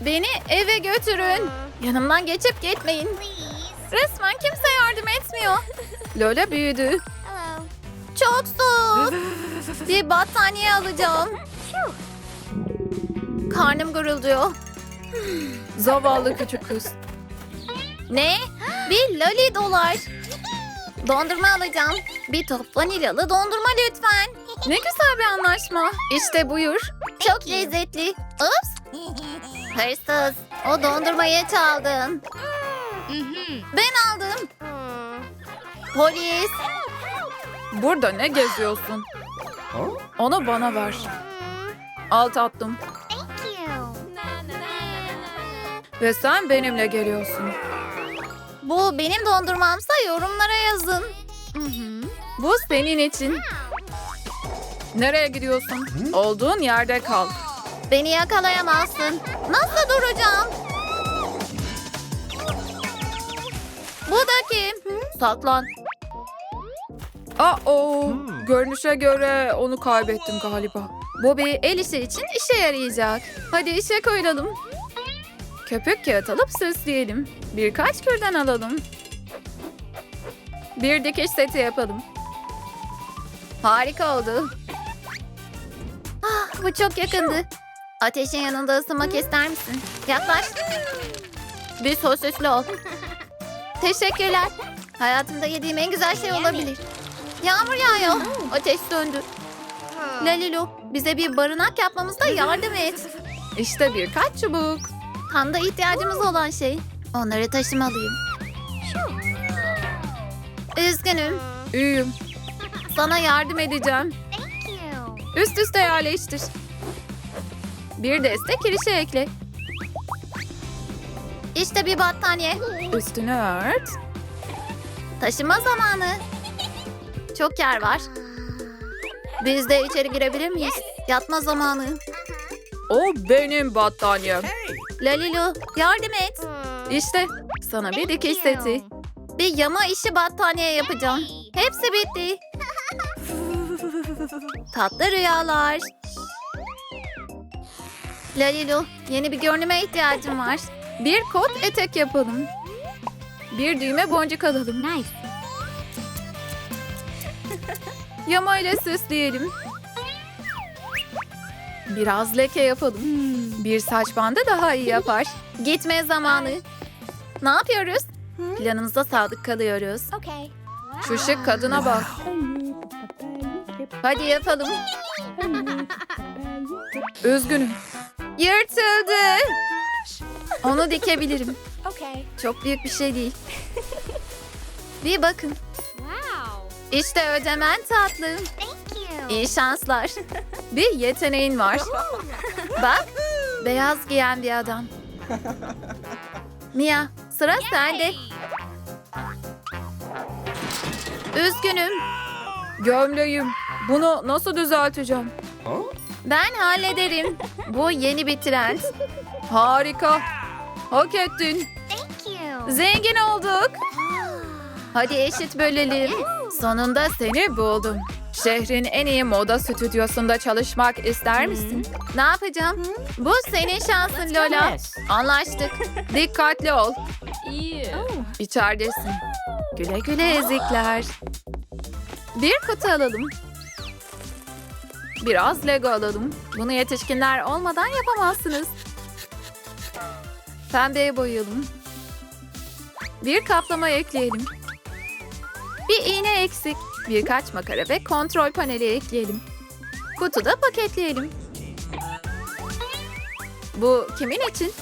Beni eve götürün. Yanımdan geçip gitmeyin. Resmen kimse yardım etmiyor. Lola büyüdü. Çok soğuk. Bir battaniye alacağım. Karnım gurulduyor. Zavallı küçük kız. Ne? Bir loli dolar. Dondurma alacağım. Bir top vanilyalı dondurma lütfen. Ne güzel bir anlaşma. İşte buyur. Çok lezzetli. Ups. Hırsız. O dondurmayı çaldın. Ben aldım. Polis. Burada ne geziyorsun? Onu bana ver. Al tatlım. Ve sen benimle geliyorsun. Bu benim dondurmamsa yorumlara yazın. Bu senin için. Nereye gidiyorsun? Olduğun yerde kal. Beni yakalayamazsın. Nasıl duracağım? Bu da kim? Saklan. Aa, görünüşe göre onu kaybettim galiba. Bir el işi için işe yarayacak. Hadi işe koyulalım. Köpük kağıt alıp süsleyelim. Birkaç kürdan alalım. Bir dikiş seti yapalım. Harika oldu. Ah, bu çok yakındı. Ateşin yanında ısınmak ister misin? Yaklaş. Bir sosisli ol. Teşekkürler. Hayatımda yediğim en güzel şey olabilir. Yağmur yağıyor. Ateş söndü. Lalilo, bize bir barınak yapmamızda yardım et. İşte birkaç çubuk. Tam da ihtiyacımız olan şey. Onları taşımalıyım. Üzgünüm. İyiyim. Sana yardım edeceğim. Üst üste yerleştir. Bir deste kirişe ekle. İşte bir battaniye. Üstünü ört. Taşıma zamanı. Çok yer var. Biz de içeri girebilir miyiz? Yatma zamanı. O benim battaniyem. Lalilo yardım et. İşte sana bir dikiş seti. Bir yama işi battaniye yapacağım. Hepsi bitti. Tatlı rüyalar. Lalilo yeni bir görünüme ihtiyacım var. Bir kot etek yapalım. Bir düğme boncuk alalım. Nice. Yama ile süsleyelim. Biraz leke yapalım. Bir saç bandı daha iyi yapar. Gitme zamanı. Ne yapıyoruz? Planımıza sadık kalıyoruz. Okay. Şu şık kadına bak. Hadi yapalım. Üzgünüm. Yırtıldı. Onu dikebilirim. Okay. Çok büyük bir şey değil. Bir bakın. Wow. İşte ödemen tatlım. Thank you. İyi şanslar. Bir yeteneğin var. Bak, beyaz giyen bir adam. Mia, sıra sende. Üzgünüm. Gömleğim. Bunu nasıl düzelteceğim? Ben hallederim. Bu yeni bir trend. Harika. Hak ettin. Thank you. Zengin olduk. Hadi eşit bölelim. Sonunda seni buldum. Şehrin en iyi moda stüdyosunda çalışmak ister misin? Ne yapacağım? Bu senin şansın Lola. Anlaştık. Dikkatli ol. İçeridesin. Güle güle ezikler. Bir kutu alalım. Biraz Lego alalım. Bunu yetişkinler olmadan yapamazsınız. Pembeye boyayalım. Bir kaplama ekleyelim. Bir iğne eksik. Birkaç makara ve kontrol paneli ekleyelim. Kutuda paketleyelim. Bu kimin için?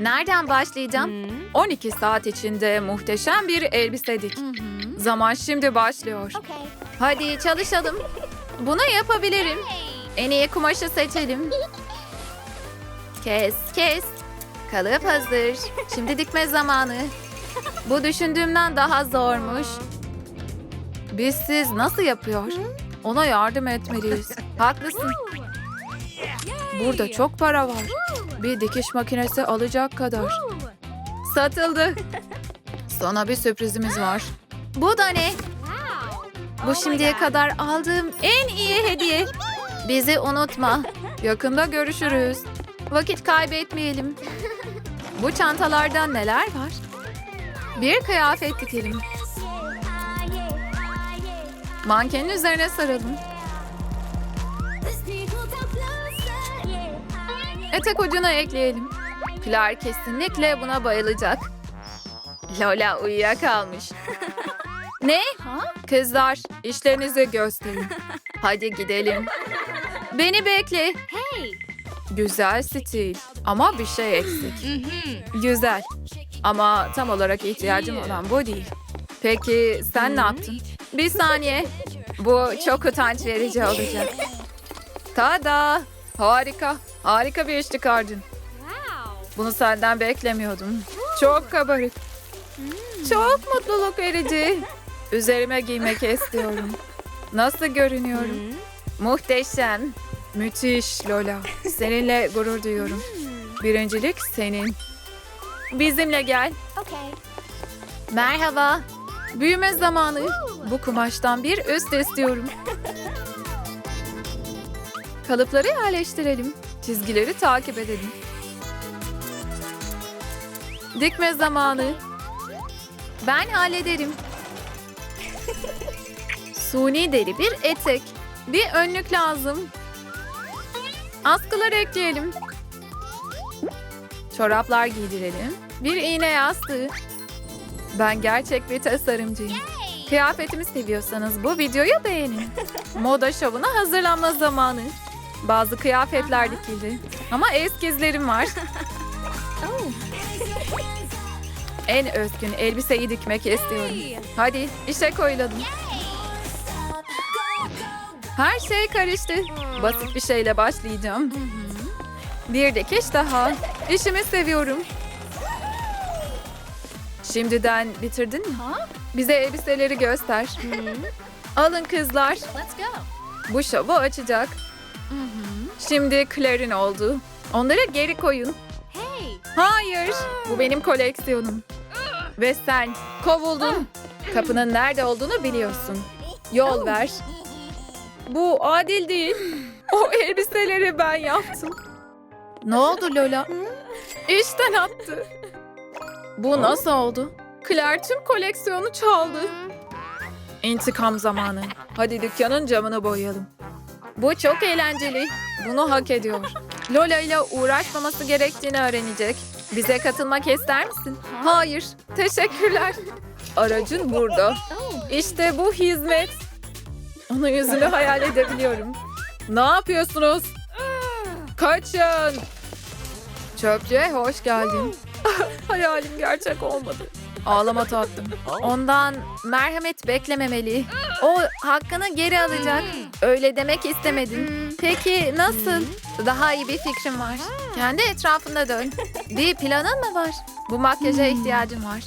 Nereden başlayacağım? 12 saat içinde muhteşem bir elbise dik. Zaman şimdi başlıyor. Okay. Hadi çalışalım. Bunu yapabilirim. En iyi kumaşı seçelim. Kes, kes. Kalıp hazır. Şimdi dikme zamanı. Bu düşündüğümden daha zormuş. Biz siz nasıl yapıyor? Ona yardım etmeliyiz. Haklısın. Burada çok para var. Bir dikiş makinesi alacak kadar. Satıldı. Sana bir sürprizimiz var. Bu da ne? Bu şimdiye kadar aldığım en iyi hediye. Bizi unutma. Yakında görüşürüz. Vakit kaybetmeyelim. Bu çantalardan neler var? Bir kıyafet dikelim. Mankenin üzerine saralım. Etek ucuna ekleyelim. Clark kesinlikle buna bayılacak. Lola uyuyakalmış. ne? Kızlar işlerinizi gösterin. Hadi gidelim. Beni bekle. Hey. Güzel stil ama bir şey eksik. Güzel ama tam olarak ihtiyacım olan bu değil. Peki sen ne yaptın? Bir saniye. Bu çok utanç verici olacak. Tada! Harika. Harika bir iş çıkardın. Wow. Bunu senden beklemiyordum. Çok kabarık. Çok mutluluk verici. Üzerime giymek istiyorum. Nasıl görünüyorum? Muhteşem. Müthiş Lola. Seninle gurur duyuyorum. Birincilik senin. Bizimle gel. Okay. Merhaba. Büyüme zamanı. Bu kumaştan bir üst istiyorum. Kalıpları yerleştirelim. Çizgileri takip edelim. Dikme zamanı. Ben hallederim. Suni deri bir etek. Bir önlük lazım. Askılar ekleyelim. Çoraplar giydirelim. Bir iğne yastığı. Ben gerçek bir tasarımcıyım. Kıyafetimi seviyorsanız bu videoyu beğenin. Moda şovuna hazırlanma zamanı. Bazı kıyafetler dikildi. Ama eskizlerim var. En özgün elbiseyi dikmek istiyorum. Hadi işe koyulalım. Her şey karıştı. Basit bir şeyle başlayacağım. Bir dikiş daha. İşimi seviyorum. Şimdiden bitirdin mi? Bize elbiseleri göster. Alın kızlar. Bu şovu açacak. Şimdi Claire'in oldu. Onları geri koyun. Hayır. Bu benim koleksiyonum. Ve sen kovuldun. Kapının nerede olduğunu biliyorsun. Yol ver. Bu adil değil. O elbiseleri ben yaptım. Ne oldu Lola? İşten attı. Bu nasıl oldu? Claire tüm koleksiyonu çaldı. İntikam zamanı. Hadi dükkanın camını boyayalım. Bu çok eğlenceli. Bunu hak ediyor. Lola ile uğraşmaması gerektiğini öğrenecek. Bize katılmak ister misin? Hayır. Teşekkürler. Aracın burada. İşte bu hizmet. Onun yüzünü hayal edebiliyorum. Ne yapıyorsunuz? Kaçın. Çöpçüye hoş geldin. Hayalim gerçek olmadı. Ağlama tatlım. Ondan merhamet beklememeli. O hakkını geri alacak. Öyle demek istemedim. Peki nasıl? Daha iyi bir fikrim var. Kendi etrafında dön. Bir planın mı var? Bu makyaja ihtiyacım var.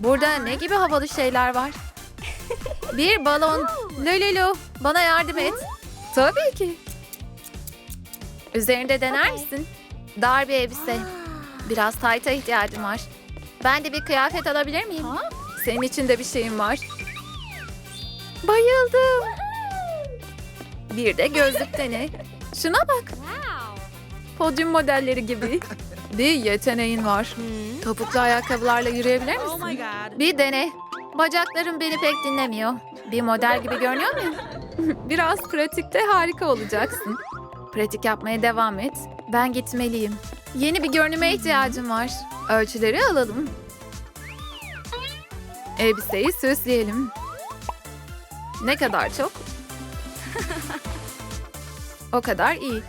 Burada ne gibi havalı şeyler var? Bir balon. Lülülü bana yardım et. Tabii ki. Üzerinde dener misin? Dar bir elbise. Biraz tayta ihtiyacım var. Ben de bir kıyafet alabilir miyim? Senin için de bir şeyim var. Bayıldım. Bir de gözlük dene. Şuna bak. Podyum modelleri gibi. Bir yeteneğin var. Topuklu ayakkabılarla yürüyebilir misin? Oh my god. Bir dene. Bacaklarım beni pek dinlemiyor. Bir model gibi görünüyor muyum? Biraz pratikte harika olacaksın. Pratik yapmaya devam et. Ben gitmeliyim. Yeni bir görünüme ihtiyacım var. Ölçüleri alalım. Elbiseyi süsleyelim. Ne kadar çok? o kadar iyi.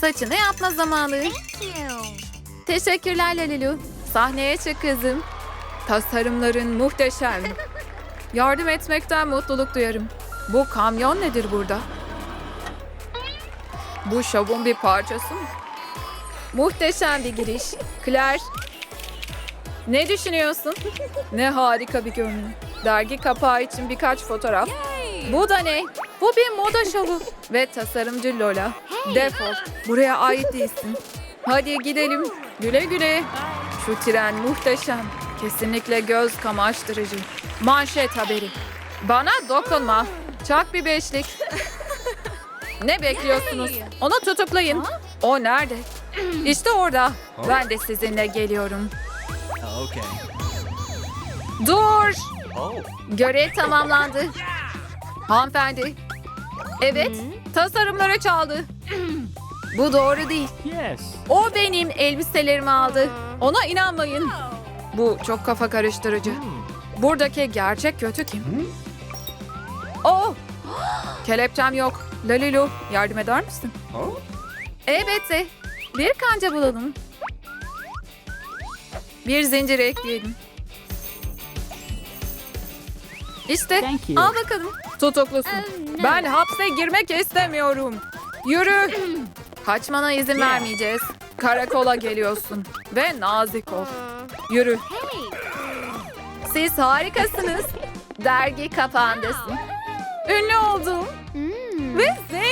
Saçını yapma zamanı. Teşekkürler Lalilu. Sahneye çık kızım. Tasarımların muhteşem. Yardım etmekten mutluluk duyarım. Bu kamyon nedir burada? Bu şovun bir parçası mı? Muhteşem bir giriş. Claire, ne düşünüyorsun? ne harika bir görünüm. Dergi kapağı için birkaç fotoğraf. Bu da ne? Bu bir moda şovu. Ve tasarımcı Lola. Defol. Buraya ait değilsin. Hadi gidelim. Güle güle. Şu tren muhteşem. Kesinlikle göz kamaştırıcı. Manşet haberi. Bana dokunma. Çak bir beşlik. Ne bekliyorsunuz? Onu tutuklayın. O nerede? İşte orada. Ben de sizinle geliyorum. Okay. Dur! Oh. Görev tamamlandı. Hanımefendi. Evet, tasarımları çaldı. Bu doğru değil. Yes. O benim elbiselerimi aldı. Ona inanmayın. Bu çok kafa karıştırıcı. Buradaki gerçek kötü kim? Oh! Kelepçem yok. Lalilu, yardım eder misin? Elbette. Bir kanca bulalım. Bir zincir ekleyelim. İşte al bakalım. Tutuklusun. Ben hapse girmek istemiyorum. Yürü. Kaçmana izin vermeyeceğiz. Karakola geliyorsun. Ve nazik ol. Yürü. Siz harikasınız. Dergi kapağındasın. Ünlü oldum. Mm. Ve zengin.